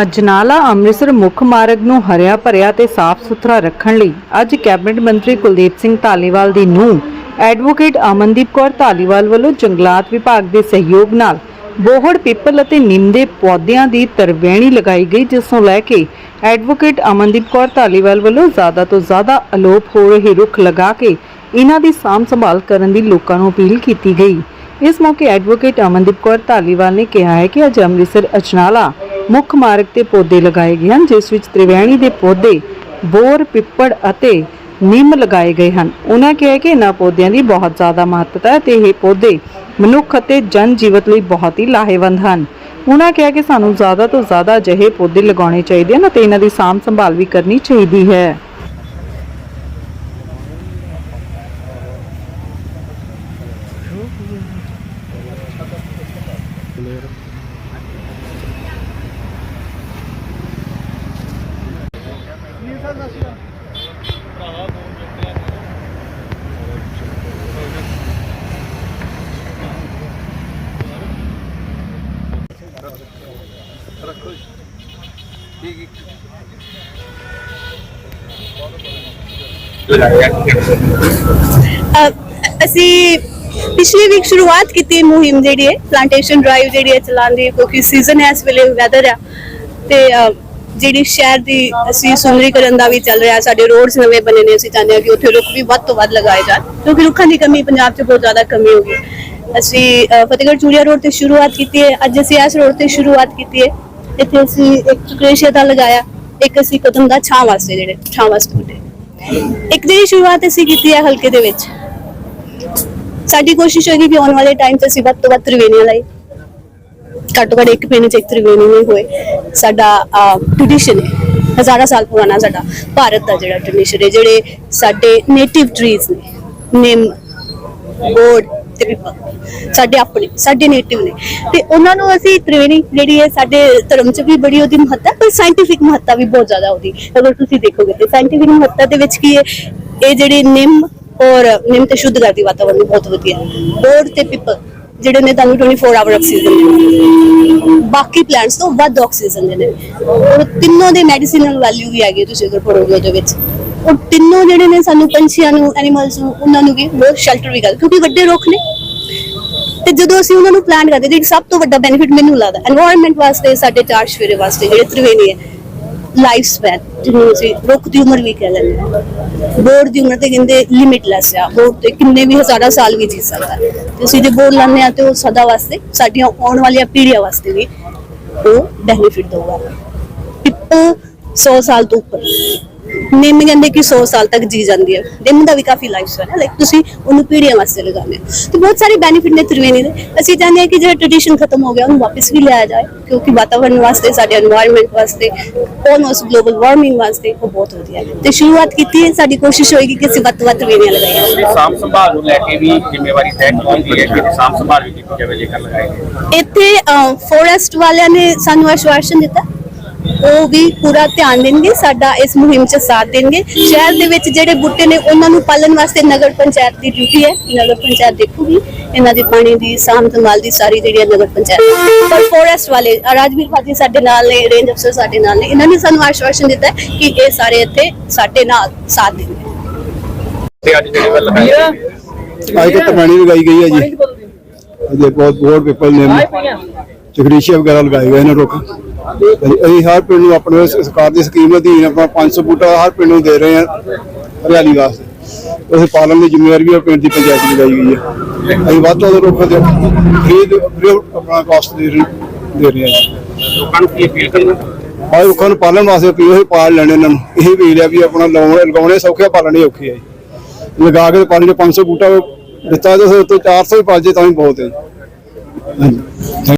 ਅਜਨਾਲਾ ਅੰਮ੍ਰਿਤਸਰ ਮੁੱਖ ਮਾਰਗ ਨੂੰ ਹਰਿਆ ਭਰਿਆ ਤੇ ਸਾਫ਼ ਸੁਥਰਾ ਰੱਖਣ ਲਈ ਅੱਜ ਕੈਬਨਿਟ ਮੰਤਰੀ ਕੁਲਦੀਪ ਸਿੰਘ ਧਾਲੀਵਾਲ ਦੀ ਨੂੰ ਐਡਵੋਕੇਟ ਅਮਨਦੀਪ ਕੌਰ ਧਾਲੀਵਾਲ ਵੱਲੋਂ ਜੰਗਲਾਤ ਵਿਭਾਗ ਦੇ ਸਹਿਯੋਗ ਨਾਲ ਬੋਹੜ, ਪਿੱਪਲ ਅਤੇ ਨਿੰਮ ਦੇ ਪੌਦਿਆਂ ਦੀ ਤਰਵੈਣੀ ਲਗਾਈ ਗਈ, ਜਿਸ ਨੂੰ ਲੈ ਕੇ ਐਡਵੋਕੇਟ ਅਮਨਦੀਪ ਕੌਰ ਧਾਲੀਵਾਲ ਵੱਲੋਂ ਜ਼ਿਆਦਾ ਤੋਂ ਜ਼ਿਆਦਾ ਅਲੋਪ ਹੋ ਰਹੇ ਰੁੱਖ ਲਗਾ ਕੇ ਇਹਨਾਂ ਦੀ ਸਾਂਭ ਸੰਭਾਲ ਕਰਨ ਦੀ ਲੋਕਾਂ ਨੂੰ ਅਪੀਲ ਕੀਤੀ ਗਈ। ਇਸ ਮੌਕੇ ਐਡਵੋਕੇਟ ਅਮਨਦੀਪ ਕੌਰ ਧਾਲੀਵਾਲ ਨੇ ਕਿਹਾ ਹੈ ਕਿ ਅੱਜ ਅੰਮ੍ਰਿਤਸਰ ਅਚਨਾਲਾ ਮੁੱਖ ਮਾਰਗ ਤੇ ਪੌਦੇ ਲਗਾਏ ਗਏ ਹਨ, ਜਿਸ ਵਿੱਚ ਤ੍ਰਿਵੈਣੀ ਦੇ ਪੌਦੇ, ਬੋਰ ਪਿੱਪੜ ਅਤੇ ਨਿੰਮ ਲਗਾਏ ਗਏ ਹਨ। ਉਹਨਾਂ ਕਿਹਾ ਕਿ ਇਹਨਾਂ ਪੌਦਿਆਂ ਦੀ ਬਹੁਤ ਜ਼ਿਆਦਾ ਮਹੱਤਤਾ ਹੈ ਤੇ ਇਹ ਪੌਦੇ ਮਨੁੱਖ ਅਤੇ ਜਨ ਜੀਵਤ ਲਈ ਬਹੁਤ ਹੀ ਲਾਹੇਵੰਦ ਹਨ। ਉਹਨਾਂ ਕਿਹਾ ਕਿ ਸਾਨੂੰ ਜ਼ਿਆਦਾ ਤੋਂ ਜ਼ਿਆਦਾ ਅਜਿਹੇ ਪੌਦੇ ਲਗਾਉਣੇ ਚਾਹੀਦੇ ਹਨ ਅਤੇ ਇਹਨਾਂ ਦੀ ਸਾਂਭ ਸੰਭਾਲ ਵੀ ਕਰਨੀ ਚਾਹੀਦੀ ਹੈ। ਅ, ਅਸੀਂ ਪਿਛਲੀ ਵੀਕ ਸ਼ੁਰੂਆਤ ਕੀਤੀ ਮੁਹਿੰਮ ਜਿਹੜੀ ਹੈ ਪਲਾਂਟੇਸ਼ਨ ਡਰਾਈਵ ਜਿਹੜੀ ਹੈ ਚਲਾਉਣ ਦੀ ਕਿਉਂਕਿ ਸੀਜ਼ਨ ਹੈ ਇਸ ਵੇਲੇ ਵੈਦਰ ਆ। ਤੇ ਜਿਹੜੀ ਸ਼ਹਿਰ ਦੀ ਅਸੀਂ ਸੁੰਦਰੀਕਰਨ ਦਾ ਵੀ ਚੱਲ ਰਿਹਾ, ਸਾਡੇ ਰੋਡਸ ਨਵੇਂ ਬਣੇ ਨੇ, ਅਸੀਂ ਚਾਹੁੰਦੇ ਹਾਂ ਕਿ ਉੱਥੇ ਰੁੱਖ ਵੀ ਵੱਧ ਤੋਂ ਵੱਧ ਲਗਾਏ ਜਾਣ, ਕਿਉਂਕਿ ਰੁੱਖਾਂ ਦੀ ਕਮੀ ਪੰਜਾਬ 'ਚ ਬਹੁਤ ਜ਼ਿਆਦਾ ਕਮੀ ਹੋ ਗਈ। ਅਸੀਂ ਫਤਿਹਗੜ੍ਹ ਚੂੜੀਆ ਰੋਡ ਤੇ ਸ਼ੁਰੂਆਤ ਕੀਤੀ ਹੈ, ਅੱਜ ਅਸੀਂ ਇਸ ਰੋਡ ਤੇ ਸ਼ੁਰੂਆਤ ਕੀਤੀ ਹੈ। ਇੱਥੇ ਅਸੀਂ ਇੱਕ ਚੁਕਰੇਸ਼ੀਆ ਦਾ ਲਗਾਇਆ, ਇੱਕ ਅਸੀਂ ਕਦਮ ਦਾ ਛਾਂ ਵਾਸਤੇ ਜਿਹੜੇ, ਛਾਂ ਵਾਸਤੇ ਬੂਟੇ ਇੱਕ ਜਿਹੜੀ ਸ਼ੁਰੂਆਤ ਅਸੀਂ ਕੀਤੀ ਹੈ ਹਲਕੇ ਦੇ ਵਿੱਚ, ਸਾਡੀ ਕੋਸ਼ਿਸ਼ ਹੋਏਗੀ ਕਿ ਆਉਣ ਵਾਲੇ ਟਾਈਮ 'ਚ ਅਸੀਂ ਵੱਧ ਤੋਂ ਵੱਧ ਤ੍ਰਿਵੇਣੀਆਂ ਲਾਈ ਘੱਟੋ ਘੱਟ ਇੱਕ ਪਿੰਡ 'ਚ ਇੱਕ ਤ੍ਰਿਵੇਣੀ ਵੀ ਹੋਏ। ਸਾਡਾ ਟ੍ਰੈਡੀਸ਼ਨ ਹੈ। ਹਜ਼ਾਰਾਂ ਸਾਲ ਪੁਰਾਣਾ ਸਾਡਾ ਭਾਰਤ ਦਾ ਜਿਹੜਾ ਟ੍ਰੈਡੀਸ਼ਨ ਹੈ, ਜਿਹੜੇ ਸਾਡੇ ਨੇਟਿਵ ਟਰੀਜ਼ ਨੇ, ਨਿੰਮ ਬੋਰਡ ਤੇ ਪਿੱਪਲ ਸਾਡੇ ਆਪਣੇ, ਸਾਡੇ ਨੇਟਿਵ ਨੇ। ਤੇ ਉਹਨਾਂ ਨੂੰ ਅਸੀਂ ਤ੍ਰਿਵੇਣੀ ਜਿਹੜੀ ਹੈ, ਸਾਡੇ ਧਰਮ 'ਚ ਵੀ ਬੜੀ ਉਹਦੀ ਮਹੱਤਤਾ ਪਰ ਸਾਇੰਟੀਫਿਕ ਮਹੱਤਤਾ ਵੀ ਬਹੁਤ ਜ਼ਿਆਦਾ ਉਹਦੀ। ਅਗਰ ਤੁਸੀਂ ਦੇਖੋਗੇ ਤੇ ਸਾਇੰਟੀਫਿਕ ਮਹੱਤਤਾ ਦੇ ਵਿੱਚ ਕੀ ਹੈ, ਇਹ ਜਿਹੜੇ ਨਿੰਮ ਔਰ, ਨਿੰਮ ਤੇ ਸ਼ੁੱਧ ਕਰਦੀ ਵਾਤਾਵਰਨ ਨੂੰ ਬਹੁਤ ਵਧੀਆ। ਬੋਰਡ ਤੇ ਪਿੱਪਲ ਜਿਹੜੇ ਨੇ ਤੁਹਾਨੂੰ 24 ਆਵਰ ਆਕਸੀਜਨ ਦਿੰਦੇ ਬਾਕੀ ਪਲਾਂਟਸ ਤੋਂ ਵੱਧ ਆਕਸੀਜਨ ਦਿੰਦੇ ਨੇ। ਔਰ ਤਿੰਨੋਂ ਦੇ ਮੈਡੀਸਿਨਲ ਵੈਲਿਊ ਵੀ ਹੈਗੀ ਤੁਸੀਂ ਅਗਰ ਪੜੋਗੇ ਉਹਦੇ ਵਿੱਚ। ਔਰ ਤਿੰਨੋਂ ਜਿਹੜੇ ਨੇ ਸਾਨੂੰ ਪੰਛੀਆਂ ਨੂੰ ਐਨੀਮਲਸ ਨੂੰ, ਉਹਨਾਂ ਨੂੰ ਵੀ ਬਹੁਤ ਸ਼ੈਲਟਰ ਵੀ ਕਰ ਕਿਉਂਕਿ ਵੱਡੇ ਰੁੱਖ ਨੇ। ਤੇ ਜਦੋਂ ਅਸੀਂ ਉਹਨਾਂ ਨੂੰ ਪਲਾਂਟ ਕਰਦੇ ਤੇ ਸਭ ਤੋਂ ਵੱਡਾ ਬੈਨੀਫਿਟ ਮੈਨੂੰ ਲੱਗਦਾ এনवायरमेंट ਵਾਸਤੇ ਸਾਡੇ ਚਾਰ ਸਵੇਰੇ ਵਾਸਤੇ ਜਿਹੜੇ ਤ੍ਰਿਵੇਣੀ ਹੈ ਲਾਈਫ ਸਪੈਨ ਜਿਹਨੂੰ ਅਸੀਂ ਰੁੱਖ ਦੀ ਉਮਰ ਵੀ ਕਹਿ ਲੈਂਦੇ ਹਾਂ। ਬੋਰਡ ਦੀ ਉਮਰ ਤੇ ਕਹਿੰਦੇ ਲਿਮਿਟਲੈਸ ਆ। ਬੋਰਡ ਤੇ ਕਿੰਨੇ ਵੀ ਹਜ਼ਾਰਾਂ ਸਾਲ ਵੀ ਜੀ ਸਕਦਾ। ਹੈ। ਅਸੀਂ ਜੇ ਬੋਰਡ ਲਾਉਂਦੇ ਆ ਤੇ ਉਹ ਸਦਾ ਵਾਸਤੇ, ਸਾਡੀਆਂ ਆਉਣ ਵਾਲੀਆਂ ਪੀੜ੍ਹੀਆਂ ਵਾਸਤੇ ਵੀ ਉਹ ਬੈਨੀਫਿਟ ਦਊਗਾ। ਪਿੱਪਲ 100 ਸਾਲ ਤੋਂ ਉੱਪਰ। ਨਿੰਮ ਕਹਿੰਦੇ ਕਿ 100 ਸਾਲ ਤੱਕ ਜੀ ਜਾਂਦੀ ਹੈ। ਨਿੰਮ ਦਾ ਵੀ ਕਾਫੀ ਲਾਈਫ ਸਪੈਨ ਹੈ। ਲਾਈਕ ਤੁਸੀਂ ਉਹਨੂੰ ਪੀੜ੍ਹੀਆਂ ਵਾਸਤੇ ਲਗਾਉਂਦੇ ਹੋ। ਤੇ ਬਹੁਤ ਸਾਰੇ ਬੈਨੀਫਿਟ ਨੇ ਤ੍ਰਿਵੇਣੀ ਦੇ ਅਸੀਂ ਚਾਹੁੰਦੇ ਹਾਂ ਕਿ ਜਿਹੜਾ ਟ੍ਰੈਡੀਸ਼ਨ ਖਤਮ ਹੋ ਗਿਆ ਉਹਨੂੰ ਵਾਪਸ ਵੀ ਲਿਆਇਆ ਜਾਏ। ਕਿਉਂਕਿ ਵਾਤਾਵਰਣ ਵਾਸਤੇ ਸਾਡੇ এনवायरमेंट ਵਾਸਤੇ ਆਲਮੋਸਟ ਗਲੋਬਲ ਵਾਰਮਿੰਗ ਵਾਸਤੇ ਉਹ ਬਹੁਤ ਵਧੀਆ ਹੈ। ਤੇ ਸ਼ੁਰੂਆਤ ਕੀਤੀ ਹੈ ਸਾਡੀ ਕੋਸ਼ਿਸ਼ ਹੋਏਗੀ ਕਿ ਅਸੀਂ ਵੱਧ ਤੋਂ ਵੱਧ ਤ੍ਰਿਵੇਣੀਆਂ ਲਗਾਈਏ। ਸੰਭਾਲ ਨੂੰ ਲੈ ਕੇ ਵੀ ਜ਼ਿੰਮੇਵਾਰੀ ਤੈਅ ਕੀਤੀ ਹੈ ਕਿ ਸਾਮ ਸੰਭਾਲ ਵੀ ਕੀਤੀ ਜਾਵੇ ਇੱਥੇ ਫੋਰੈਸਟ ਵਾਲਿਆਂ ਨੇ ਸਾਨੂੰ ਆਸ਼ਵਾਸਨ ਦਿੱਤਾ। ਉਹ ਵੀ ਪੂਰਾ ਧਿਆਨ ਦੇਣਗੇ ਸਾਡਾ ਇਸ ਮੁਹਿੰਮ 'ਚ ਸਾਥ ਦੇਣਗੇ। ਸ਼ਹਿਰ ਦੇ ਵਿੱਚ ਜਿਹੜੇ ਬੂਟੇ ਨੇ ਉਹਨਾਂ ਨੂੰ ਪਾਲਣ ਵਾਸਤੇ ਨਗਰ ਪੰਚਾਇਤ ਦੀ ਡਿਊਟੀ ਹੈ। ਨਗਰ ਪੰਚਾਇਤ ਦੇਖੂਗੀ ਇਹਨਾਂ ਦੀ ਪਾਣੀ ਦੀ ਸਾਂਭ ਸੰਭਾਲ ਦੀ ਸਾਰੀ ਜਿਹੜੀ ਹੈ ਨਗਰ ਪੰਚਾਇਤ। ਪਰ ਫੋਰੈਸਟ ਵਾਲੇ ਰਾਜਵੀਰ ਭਾਜੀ ਸਾਡੇ ਨਾਲ ਨੇ ਰੇਂਜ ਅਫਸਰ ਸਾਡੇ ਨਾਲ ਨੇ ਇਹਨਾਂ ਨੇ ਸਾਨੂੰ ਆਸ਼ਵਾਸਨ ਦਿੱਤਾ ਹੈ ਕਿ ਇਹ ਸਾਰੇ ਇੱਥੇ ਸਾਡੇ ਨਾਲ ਸਾਥ ਦੇਣਗੇ। ਤੇ ਅੱਜ ਜਿਹੜੇ ਵੱਲ ਗਏ ਅੱਜ ਤੱਕ ਪਾਣੀ ਲਗਾਈ ਗਈ ਹੈ ਜੀ। ਅਜੇ ਬਹੁਤ ਬਹੁਤ ਪੀਪਲ ਨੇ ਚਕਰੀਸ਼ੀਆ ਵਗੈਰਾ ਲਗਾਏ ਗਏ ਨੇ ਰੁੱਖ। ਤੇ ਅਸੀਂ ਹਰ ਪਿੰਡ ਨੂੰ ਆਪਣੇ ਸਰਕਾਰ ਦੀ ਸਕੀਮ ਅਧੀਨ ਆਪਣਾ 500 ਬੂਟਾ ਹਰ ਪਿੰਡ ਨੂੰ ਦੇ ਰਹੇ ਹਾਂ ਹਰਿਆਲੀ ਵਾਸਤੇ। ਅਸੀਂ ਪਾਲਣ ਦੀ ਜ਼ਿੰਮੇਵਾਰੀ ਵੀ ਪਿੰਡ ਦੀ ਪੰਚਾਇਤ ਦੀ ਲਗਾਈ ਗਈ ਹੈ। ਅਸੀਂ ਵੱਧ ਤੋਂ ਵੱਧ ਰੁੱਖ ਦੇ ਫ੍ਰੀ ਫ੍ਰੀ ਆਪਣਾ ਕਾਸਟ ਦੇ ਰਹੇ ਦੇ ਰਹੇ ਹਾਂ ਲੋਕਾਂ ਨੂੰ ਕੀ ਅਪੀਲ ਕਰਨਾ? ਆਹ ਰੁੱਖਾਂ ਨੂੰ ਪਾਲਣ ਵਾਸਤੇ ਵੀ ਉਹ ਪਾਲ ਲੈਣੇ ਇਹਨਾਂ ਨੂੰ। ਇਹ ਵੀ ਲਿਆ ਵੀ ਆਪਣਾ ਲਾਉਣੇ ਲਗਾਉਣੇ ਸੌਖੇ ਪਾਲਣੇ ਔਖੇ ਆ ਜੀ। ਲਗਾ ਕੇ ਪਾਣੀ ਦੇ 500 ਬੂਟਾ ਦਿੱਤਾ ਤੇ ਉਸ ਤੋਂ 400 ਹੀ ਪਲ ਜੇ ਤਾਂ ਵੀ ਬਹੁਤ ਹੈ ਜੀ।